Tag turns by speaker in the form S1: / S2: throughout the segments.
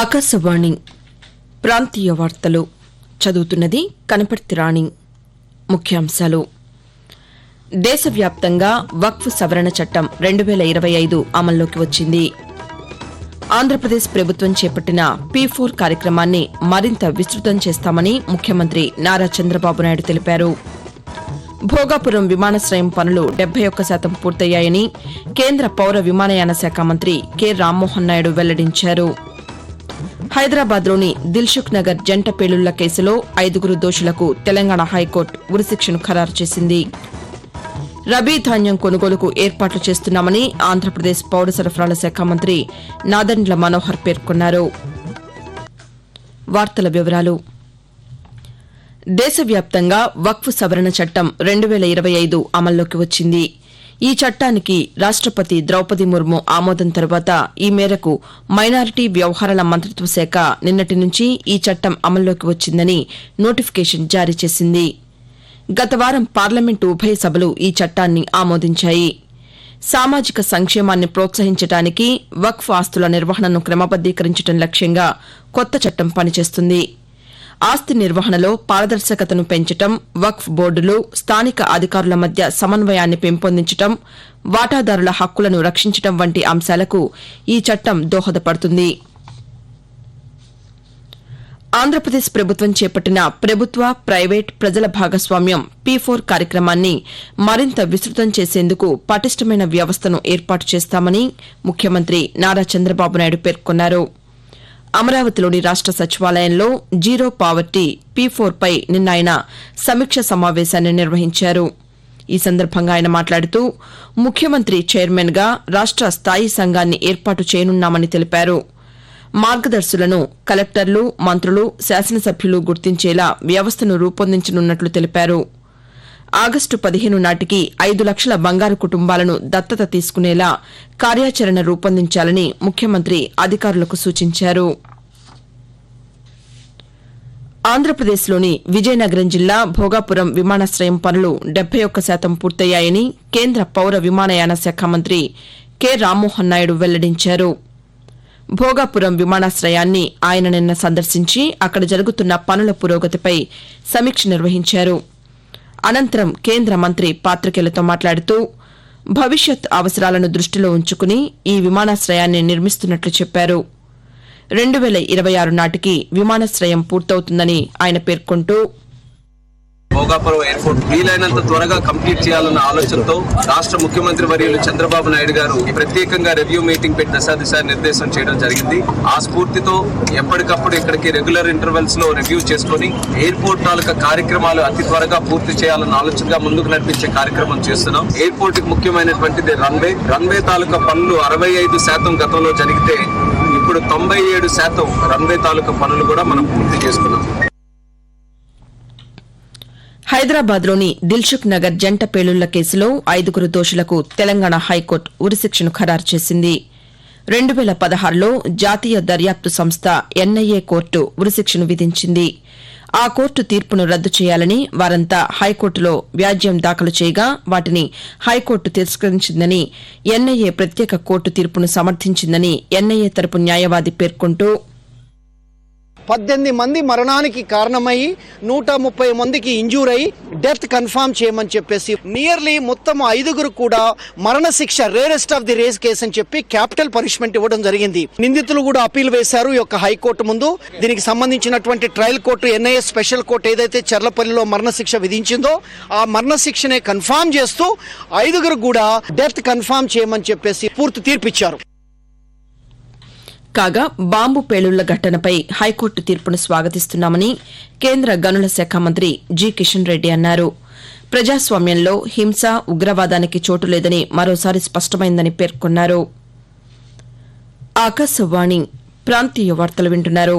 S1: ఆకాశవాణి ప్రాంతీయ వార్తలు చదువుతున్నది కనపర్తి రాణి ముఖ్యాంశాలు దేశవ్యాప్తంగా వక్ఫ్ సవరణ చట్టం రెండు వేల ఇరవై ఐదు అమల్లోకి వచ్చింది ఆంధ్రప్రదేశ్ ప్రభుత్వం చేపట్టిన పీ ఫోర్ కార్యక్రమాన్ని మరింత విస్తృతం చేస్తామని ముఖ్యమంత్రి నారా చంద్రబాబు నాయుడు తెలిపారు భోగాపురం విమానాశ్రయం పనులు డెబ్బై ఒక్క శాతం పూర్తయ్యాయని కేంద్ర పౌర విమానయాన శాఖ మంత్రి కె రామ్మోహన్ నాయుడు వెల్లడించారు హైదరాబాద్లోని దిల్సుఖ్ నగర్ జంట పేలుళ్ల కేసులో ఐదుగురు దోషులకు తెలంగాణ హైకోర్టు ఉరిశిక్షను ఖరారు చేసింది రబీ ధాన్యం కొనుగోలుకు ఏర్పాట్లు చేస్తున్నామని ఆంధ్రప్రదేశ్ పౌర సరఫరాల శాఖ మంత్రి నాదండ్ల మనోహర్ పేర్కొన్నారు వార్తల వివరాలు దేశవ్యాప్తంగా వక్ఫ్ సవరణ చట్టం రెండు వేల ఇరవై ఐదు అమల్లోకి వచ్చింది ఈ చట్టానికి రాష్టపతి ద్రౌపది ముర్ము ఆమోదం తర్వాత ఈ మేరకు మైనారిటీ వ్యవహారాల మంత్రిత్వ శాఖ నిన్నటి నుంచి ఈ చట్టం అమల్లోకి వచ్చిందని నోటిఫికేషన్ జారీ చేసింది గత వారం పార్లమెంటు ఉభయ సభలు ఈ చట్టాన్ని ఆమోదించాయి సామాజిక సంక్షేమాన్ని ప్రోత్సహించడానికి వక్ఫ్ ఆస్తుల నిర్వహణను క్రమబద్దీకరించడం లక్ష్యంగా కొత్త చట్టం పనిచేస్తుంది ఆస్తి నిర్వహణలో పారదర్శకతను పెంచటం వక్ఫ్ బోర్డులు స్థానిక అధికారుల మధ్య సమన్వయాన్ని పెంపొందించటం వాటాదారుల హక్కులను రక్షించటం వంటి అంశాలకు ఈ చట్టం దోహదపడుతుంది ఆంధ్రప్రదేశ్ ప్రభుత్వం చేపట్టిన ప్రభుత్వ ప్రైవేట్ ప్రజల భాగస్వామ్యం పీ ఫోర్ కార్యక్రమాన్ని మరింత విస్తృతం చేసేందుకు పటిష్టమైన వ్యవస్థను ఏర్పాటు చేస్తామని ముఖ్యమంత్రి నారా చంద్రబాబు నాయుడు పేర్కొన్నారు అమరావతిలోని రాష్ట సచివాలయంలో జీరో పావర్టీ పీ పై నిన్న ఆయన సమీక్ష సమావేశాన్ని నిర్వహించారు ఈ సందర్భంగా ఆయన మాట్లాడుతూ ముఖ్యమంత్రి చైర్మన్గా రాష్ట స్థాయి సంఘాన్ని ఏర్పాటు చేయనున్నామని తెలిపారు మార్గదర్శులను కలెక్టర్లు మంత్రులు శాసనసభ్యులు గుర్తించేలా వ్యవస్థను రూపొందించనున్నట్లు తెలిపారు ఆగస్టు పదిహేను నాటికి ఐదు లక్షల బంగారు కుటుంబాలను దత్తత తీసుకునేలా కార్యాచరణ రూపొందించాలని ముఖ్యమంత్రి అధికారులకు సూచించారు ఆంధ్రప్రదేశ్లోని విజయనగరం జిల్లా భోగాపురం విమానాశ్రయం పనులు డెబ్బై ఒక్క శాతం పూర్తయ్యాయని కేంద్ర పౌర విమానయాన శాఖ మంత్రి కె రామ్మోహన్ నాయుడు వెల్లడించారు భోగాపురం విమానాశ్రయాన్ని ఆయన నిన్న సందర్శించి అక్కడ జరుగుతున్న పనుల పురోగతిపై సమీక్ష నిర్వహించారు అనంతరం కేంద్ర మంత్రి పాతికేయులతో మాట్లాడుతూ భవిష్యత్ అవసరాలను దృష్టిలో ఉంచుకుని ఈ విమానాశ్రయాన్ని నిర్మిస్తున్నట్లు చెప్పారు రెండు వేల ఇరవై ఆరు నాటికి విమానాశ్రయం పూర్తవుతుందని ఆయన పేర్కొంటూ
S2: భోగాపురం ఎయిర్పోర్ట్ వీలైనంత త్వరగా కంప్లీట్ చేయాలన్న ఆలోచనతో రాష్ట్ర ముఖ్యమంత్రి వర్యులు చంద్రబాబు నాయుడు గారు ప్రత్యేకంగా రివ్యూ మీటింగ్ పెట్టి దశాదిశా నిర్దేశం చేయడం జరిగింది ఆ స్ఫూర్తితో ఎప్పటికప్పుడు ఇక్కడికి రెగ్యులర్ ఇంటర్వెల్స్ లో రివ్యూ చేసుకుని ఎయిర్పోర్ట్ తాలూకా కార్యక్రమాలు అతి త్వరగా పూర్తి చేయాలన్న ఆలోచనగా ముందుకు నడిపించే కార్యక్రమం చేస్తున్నాం ఎయిర్పోర్ట్ కి ముఖ్యమైనటువంటిది రన్వే రన్వే తాలూకా పనులు అరవై ఐదు శాతం గతంలో జరిగితే ఇప్పుడు తొంభై ఏడు శాతం రన్వే తాలూకా పనులు కూడా మనం పూర్తి చేసుకున్నాం
S1: హైదరాబాద్లోని దిల్సుఖ్ నగర్ జంట పేలుళ్ల కేసులో ఐదుగురు దోషులకు తెలంగాణ హైకోర్టు ఉరిశిక్షను ఖరారు చేసింది రెండు వేల పదహారులో జాతీయ దర్యాప్తు సంస్థ ఎన్ఐఏ కోర్టు ఉరిశిక్షను విధించింది ఆ కోర్టు తీర్పును రద్దు చేయాలని వారంతా హైకోర్టులో వ్యాజ్యం దాఖలు చేయగా వాటిని హైకోర్టు తిరస్కరించిందని ఎన్ఐఏ ప్రత్యేక కోర్టు తీర్పును సమర్థించిందని ఎన్ఐఏ తరపు న్యాయవాది పేర్కొంటూ
S3: పద్దెనిమిది మంది మరణానికి కారణమై నూట ముప్పై మందికి ఇంజూర్ అయ్యి డెత్ కన్ఫామ్ చేయమని చెప్పేసి నియర్లీ మొత్తం ఐదుగురు కూడా మరణశిక్ష rarest of the rare case అని చెప్పి క్యాపిటల్ పనిష్మెంట్ ఇవ్వడం జరిగింది నిందితులు కూడా అప్పీల్ వేశారు ఈ యొక్క హైకోర్టు ముందు దీనికి సంబంధించినటువంటి trial court NIA special court ఏదైతే చర్లపల్లిలో మరణశిక్ష విధించిందో ఆ మరణశిక్షనే కన్ఫామ్ చేస్తూ ఐదుగురు కూడా డెత్ కన్ఫామ్ చేయమని చెప్పేసి పూర్తి తీర్పిచ్చారు
S1: కాగా బాంబు పేలుళ్ల ఘటనపై హైకోర్టు తీర్పును స్వాగతిస్తున్నామని కేంద్ర గనుల శాఖ మంత్రి జి కిషన్ రెడ్డి అన్నారు ప్రజాస్వామ్యంలో హింస ఉగ్రవాదానికి చోటు లేదని మరోసారి స్పష్టమైందని పేర్కొన్నారు ఆకాశవాణి ప్రాంతీయ వార్తలు వింటున్నారు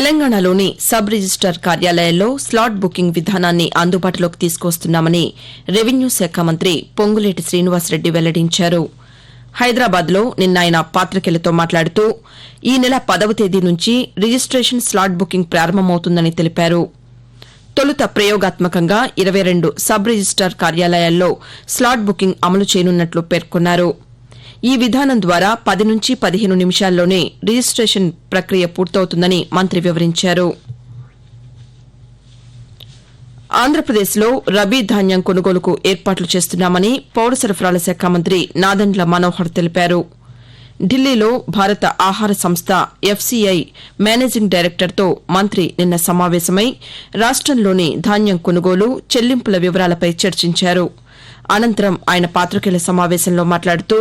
S1: తెలంగాణలోని సబ్ రిజిస్టార్ కార్యాలయాల్లో స్లాట్ బుకింగ్ విధానాన్ని అందుబాటులోకి తీసుకొస్తున్నామని రెవెన్యూ శాఖ మంత్రి పొంగులేటి శ్రీనివాసరెడ్డి వెల్లడించారు హైదరాబాద్లో నిన్న ఆయన పాతికేయులతో మాట్లాడుతూ ఈ నెల పదవ తేదీ నుంచి రిజిస్టేషన్ స్లాట్ బుకింగ్ ప్రారంభమవుతుందని తెలిపారు తొలుత ప్రయోగాత్మకంగా ఇరవై రెండు సబ్ రిజిస్టార్ కార్యాలయాల్లో స్లాట్ బుకింగ్ అమలు చేయనున్నట్లు పేర్కొన్నారు ఈ విధానం ద్వారా పది నుంచి పదిహేను నిమిషాల్లోనే రిజిస్టేషన్ ప్రక్రియ పూర్తవుతుందని మంత్రి వివరించారు ఆంధ్రప్రదేశ్లో రబీ ధాన్యం కొనుగోలుకు ఏర్పాట్లు చేస్తున్నామని పౌర సరఫరాల శాఖ మంత్రి నాదండ్ల మనోహర్ తెలిపారు ఢిల్లీలో భారత ఆహార సంస్థ ఎఫ్సీఐ మేనేజింగ్ డైరెక్టర్తో మంత్రి నిన్న సమావేశమై రాష్టంలోని ధాన్యం కొనుగోలు చెల్లింపుల వివరాలపై చర్చించారు అనంతరం ఆయన పాతికేయుల సమావేశంలో మాట్లాడుతూ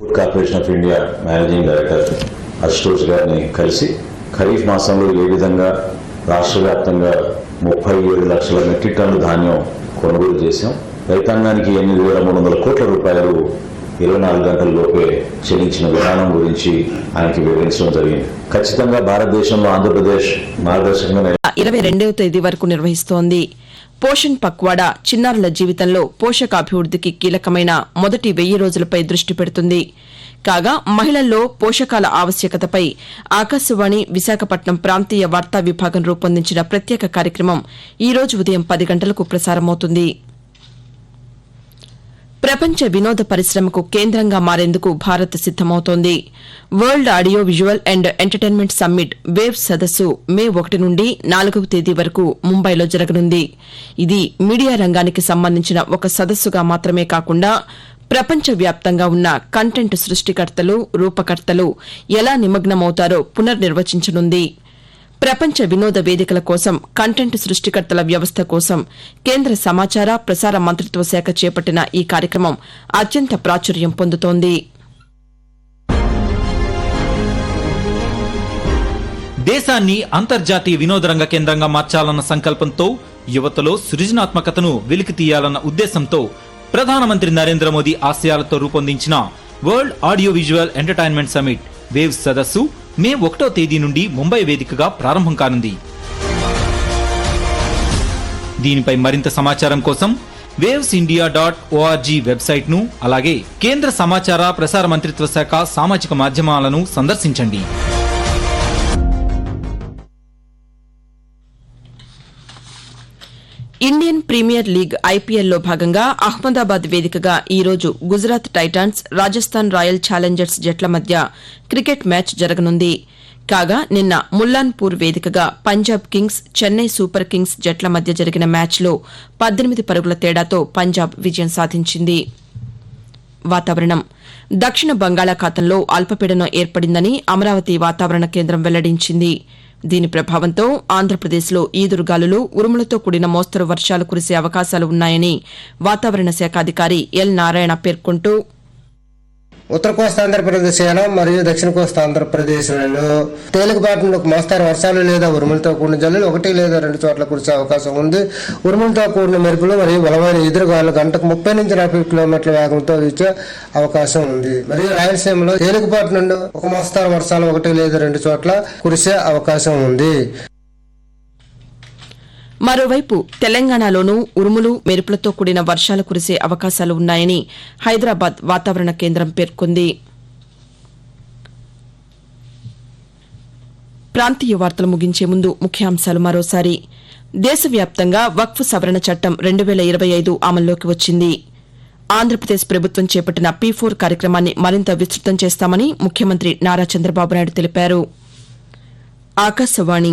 S4: Food Corporation of India managing director Ashutosh గారిని కలిసి ఖరీఫ్ మాసంలో ఏ విధంగా రాష్ట్ర వ్యాప్తంగా ముప్పై ఏడు లక్షల మెట్రిక్ టన్ను ధాన్యం కొనుగోలు చేశాం రైతాంగానికి ఎనిమిది వేల మూడు వందల కోట్ల రూపాయలు ఇరవై నాలుగు గంటల లోపే చెల్లించిన విధానం గురించి ఆయనకి వివరించడం జరిగింది ఖచ్చితంగా భారతదేశంలో ఆంధ్రప్రదేశ్ మార్గదర్శకంగా
S1: ఇరవై రెండవ తేదీ వరకు నిర్వహిస్తోంది పోషణ్ పక్వాడా చిన్నారుల జీవితంలో పోషకాభివృద్దికి కీలకమైన మొదటి వెయ్యి రోజులపై దృష్టి పెడుతుంది కాగా మహిళల్లో పోషకాల ఆవశ్యకతపై ఆకాశవాణి విశాఖపట్నం ప్రాంతీయ వార్తా విభాగం రూపొందించిన ప్రత్యేక కార్యక్రమం ఈ రోజు ఉదయం పది గంటలకు ప్రసారమవుతుంది ప్రపంచ వినోద పరిశ్రమకు కేంద్రంగా మారేందుకు భారత్ సిద్దమవుతోంది world audio visual and entertainment summit wave సదస్సు మే ఒకటి నుండి నాలుగవ తేదీ వరకు ముంబైలో జరగనుంది ఇది మీడియా రంగానికి సంబంధించిన ఒక సదస్సుగా మాత్రమే కాకుండా ప్రపంచ వ్యాప్తంగా ఉన్న కంటెంట్ సృష్టికర్తలు రూపకర్తలు ఎలా నిమగ్నమవుతారో పునర్నిర్వచించనుంది ప్రపంచ వినోద వేదికల కోసం కంటెంట్ సృష్టికర్తల వ్యవస్థ కోసం కేంద్ర సమాచార ప్రసార మంత్రిత్వ శాఖ చేపట్టిన ఈ కార్యక్రమం అత్యంత ప్రాచుర్యం పొందుతోంది
S5: దేశాన్ని అంతర్జాతీయ వినోదరంగ కేంద్రంగా మార్చాలన్న సంకల్పంతో యువతలో సృజనాత్మకతను వెలికి తీయాలన్న ఉద్దేశంతో ప్రధానమంత్రి నరేంద్ర మోదీ ఆశయాలతో రూపొందించిన world audio visual entertainment summit wave సదస్సు మే ఒకటో తేదీ నుండి ముంబై వేదికగా ప్రారంభం కానుంది దీనిపై మరింత సమాచారం కోసం వేవ్స్ ఇండియా డాట్ ఓఆర్జీ వెబ్సైట్ను అలాగే కేంద్ర సమాచార ప్రసార మంత్రిత్వ శాఖ సామాజిక మాధ్యమాలను సందర్శించండి
S1: ఇండియన్ ప్రీమియర్ లీగ్ ఐపీఎల్లో భాగంగా అహ్మదాబాద్ వేదికగా ఈరోజు Gujarat Titans Rajasthan Royal Challengers జట్ల మధ్య క్రికెట్ మ్యాచ్ జరగనుంది కాగా నిన్న ముల్లాన్పూర్ వేదికగా Punjab Kings Chennai Super Kings జట్ల మధ్య జరిగిన మ్యాచ్లో పద్దెనిమిది పరుగుల తేడాతో పంజాబ్ విజయం సాధించింది వాతావరణం దక్షిణ బంగాళాఖాతంలో అల్పపీడనం ఏర్పడిందని అమరావతి వాతావరణ కేంద్రం వెల్లడించింది దీని ప్రభావంతో ఆంధ్రప్రదేశ్లో ఈదురుగాలులు ఉరుములతో కూడిన మోస్తరు వర్షాలు కురిసే అవకాశాలు ఉన్నాయని వాతావరణ శాఖ అధికారి ఎల్ నారాయణ పేర్కొంటూ
S6: ఉత్తర కోస్తా ఆంధ్రప్రదేశ్ ఏనా మరియు దక్షిణ కోస్తా ఆంధ్రప్రదేశ్లలో తేలికపాటి ఒక మోస్తారు వర్షాలు లేదా ఉరుములతో కూడిన జల్లులు ఒకటి లేదా రెండు చోట్ల కురిసే అవకాశం ఉంది ఉరుములతో కూడిన మెరుపులు మరియు బలమైన ఎదురుగాలు గంటకు ముప్పై నుంచి నలభై కిలోమీటర్ల వేగంతో వీచే అవకాశం ఉంది మరియు రాయలసీమలో తేలికపాటి నుండి ఒక మోస్తారు వర్షాలు ఒకటి లేదా రెండు చోట్ల కురిసే అవకాశం ఉంది
S1: మరోవైపు తెలంగాణలోనూ ఉరుములు మెరుపులతో కూడిన వర్షాలు కురిసే అవకాశాలు ఉన్నాయని హైదరాబాద్ వాతావరణ కేంద్రం పేర్కొంది ప్రాంతీయ వార్తలు ముగించే ముందు ముఖ్యాంశాలు మరోసారి దేశవ్యాప్తంగా వక్ఫ్ సవరణ చట్టం రెండు వేల ఇరవై ఐదు అమల్లోకి వచ్చింది ఆంధ్రప్రదేశ్ ప్రభుత్వం చేపట్టిన పీ ఫోర్ కార్యక్రమాన్ని మరింత విస్తృతం చేస్తామని ముఖ్యమంత్రి నారా చంద్రబాబు నాయుడు తెలిపారు ఆకాశవాణి